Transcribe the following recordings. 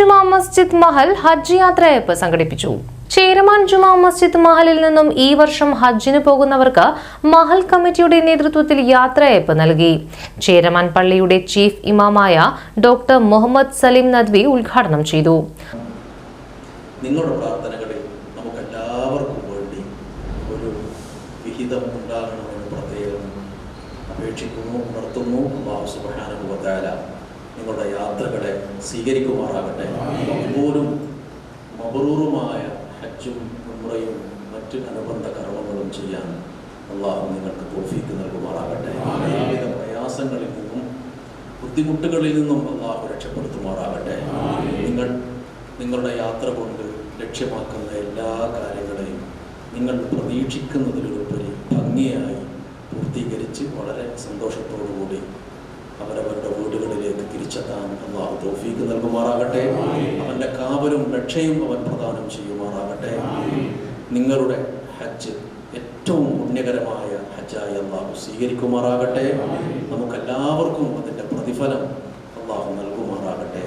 ജുമാ മസ്ജിദ് മഹൽ ഹജ്ജ് യാത്രയപ്പ് സംഘടിപ്പിച്ചു. ചേരമാൻ ജുമാ മസ്ജിദ് മഹലിൽ നിന്നും ഈ വർഷം ഹജ്ജിന് പോകുന്നവർക്ക് മഹൽ കമ്മിറ്റിയുടെ നേതൃത്വത്തിൽ യാത്രയപ്പ് നൽകി. ചേരമാൻ പള്ളിയുടെ ചീഫ് ഇമാമായ ഡോക്ടർ മുഹമ്മദ് സലീം നദ്വി ഉദ്ഘാടനം ചെയ്തു. നിങ്ങളുടെ വേണ്ടി ഒരു വിഹിതം നിങ്ങളുടെ യാത്രകളെ സ്വീകരിക്കുമാറാകട്ടെ. പോലും മബറൂറുമായ ഹജ്ജും ഉമ്രയും മറ്റ് അനുബന്ധ കർമ്മങ്ങളും ചെയ്യാൻ അള്ളാഹു നിങ്ങൾക്ക് തോഫീക്ക് നൽകുമാറാകട്ടെ. എല്ലാവിധ പ്രയാസങ്ങളിൽ നിന്നും ബുദ്ധിമുട്ടുകളിൽ നിന്നും അള്ളാഹു രക്ഷപ്പെടുത്തുമാറാകട്ടെ. നിങ്ങൾ നിങ്ങളുടെ യാത്ര കൊണ്ട് ലക്ഷ്യമാക്കുന്ന എല്ലാ കാര്യങ്ങളെയും നിങ്ങൾ പ്രതീക്ഷിക്കുന്നതിലുപരി ഭംഗിയായി പൂർത്തീകരിച്ച് വളരെ സന്തോഷത്തോടുകൂടി അവരവരുടെ തിരിച്ചെത്താൻ അള്ളാഹു തോഫീക്ക് നൽകുമാറാകട്ടെ. അവന്റെ കാവലും രക്ഷയും അവൻ പ്രദാനം ചെയ്യുമാറാകട്ടെ. നിങ്ങളുടെ ഹജ്ജ് ഏറ്റവും പുണ്യകരമായ ഹജ്ജായി അള്ളാഹു സ്വീകരിക്കുമാറാകട്ടെ. നമുക്കെല്ലാവർക്കും അതിന്റെ പ്രതിഫലം അള്ളാഹു നൽകുമാറാകട്ടെ.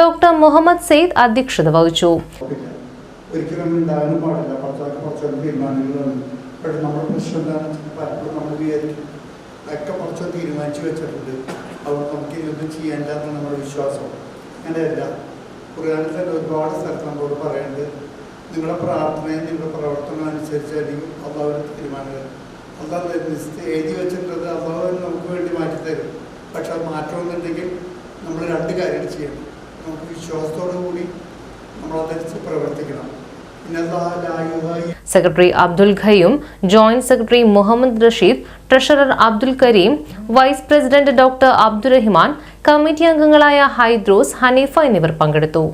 ഡോക്ടർ മുഹമ്മദ് സെയ്ദ് അധ്യക്ഷത വഹിച്ചു. ഒരിക്കലും ഉണ്ടാകാനും പാടില്ല. കുറച്ചൊക്കെ കുറച്ചൊക്കെ തീരുമാനങ്ങളാണ്. പക്ഷേ നമ്മുടെ പ്രശ്നം എന്താണെന്ന് വെച്ചാൽ പലപ്പോഴും നമ്മൾ വിചാരിക്കും. ഒക്കെ കുറച്ച് തീരുമാനിച്ചു വെച്ചിട്ടുണ്ട്. അതുകൊണ്ട് നമുക്ക് ഇതൊന്നും ചെയ്യാൻ എന്നാണ് നമ്മുടെ വിശ്വാസം. അങ്ങനെയല്ല. ഖുർആനിൽ തന്നെ ഒരുപാട് സ്ഥലത്ത് നമ്മളോട് പറയുന്നത് നിങ്ങളുടെ പ്രാർത്ഥനയും നിങ്ങളുടെ പ്രവർത്തനം അനുസരിച്ചായിരിക്കും അള്ളാഹുവിന്റെ തീരുമാനങ്ങൾ. അള്ളാഹ് എഴുതി വെച്ചിട്ടുള്ളത് അള്ളാഹു നമുക്ക് വേണ്ടി മാറ്റിത്തരും. പക്ഷെ അത് മാറ്റണമെന്നുണ്ടെങ്കിൽ നമ്മൾ രണ്ട് കാര്യങ്ങൾ ചെയ്യണം. നമുക്ക് വിശ്വാസത്തോടു കൂടി നമ്മളതനുസരിച്ച് പ്രവർത്തിക്കണം. Secretary Abdul ഖയും joint secretary Muhammad Rasheed treasurer Abdul Kareem vice president doctor Abdurahiman committee അംഗങ്ങളായ ഹൈദ്രോസ് ഹനീഫ എന്നിവർ പങ്കെടുത്തു.